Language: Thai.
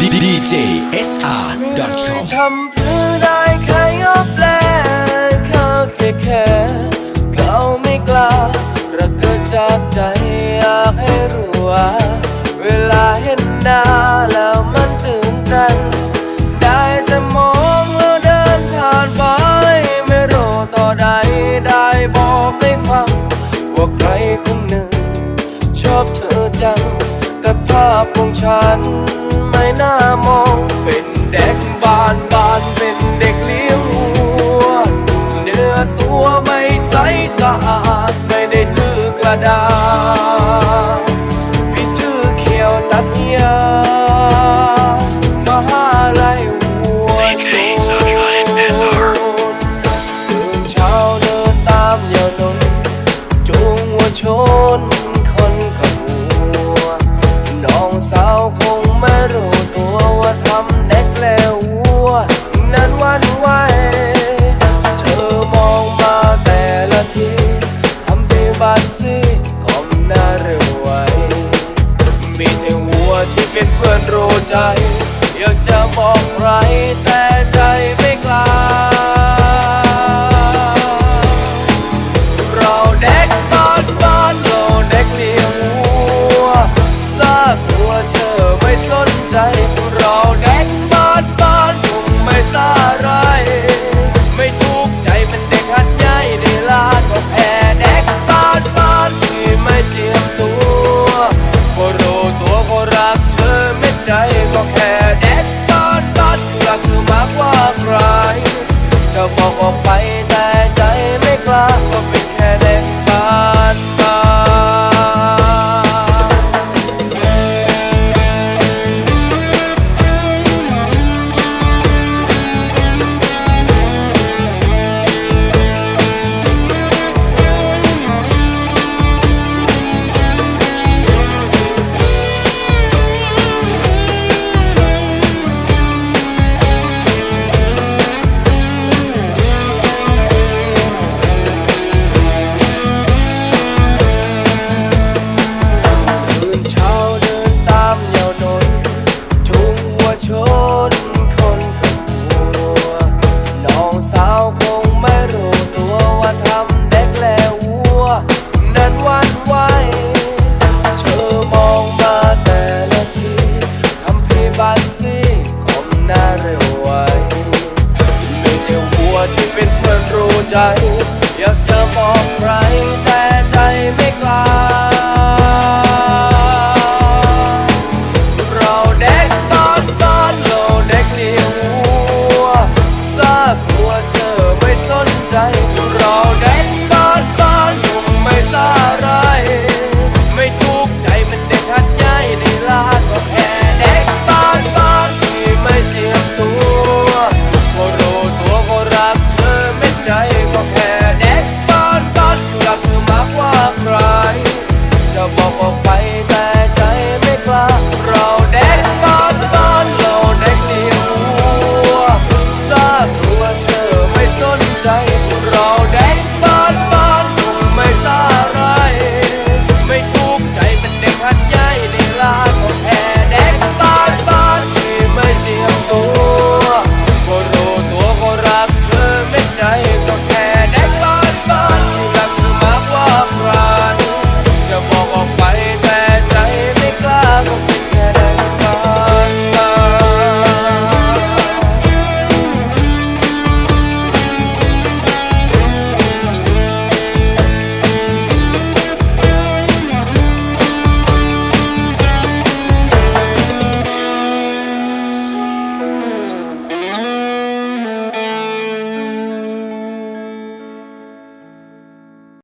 djsr.com ทำเพื่อได้แค่ยอบแลเขาแค่แค่เขาไม่กล้ารักเกิดจากใจอยากให้รู้ว่าเวลาเห็นหน้าแล้วมันตื่นเต้นได้แต่มองแล้วเดินผ่านไป ไม่รู้ต่อใดได้บอกให้ฟัง ว่าใครคนหนึ่ง ชอบเธอจัง แต่ภาพของฉัน ไม่น่ามอง เป็นเด็กบ้านบ้านเป็นเด็กเลี้ยงวัว เนื้อตัวไม่ใสสะอาด ไม่ได้ถือกระดาษพี่ถือเขียวตัดยามหาลัยวัว DJ Sunshine SR เดินเช้าเดินตามยาวนนจูงวัวช นั้นวันไหวเธอมองมาแต่ละทีทำที่บาดซีก้มหน้าเรวไวมีแต่วัวที่เป็นเพื่อนรู้ใจ อยากจะบอกใครแต่ใจไม่กล้าเราเด็กบ้านบ้านเราเด็กเลี้ยงวัวซากวัวเธอไม่สนใจเราเด็ก ง หน้าเร็วไวมีแต่วัวที่เป็นเพื่อนรู้ใจ อยากจะบอกใครแต่ใจไม่กล้าเราเด็กบ้านบ้านเราเด็กเลี้ยงวัวซากวัวเธอไม่สนใจเราเด็ก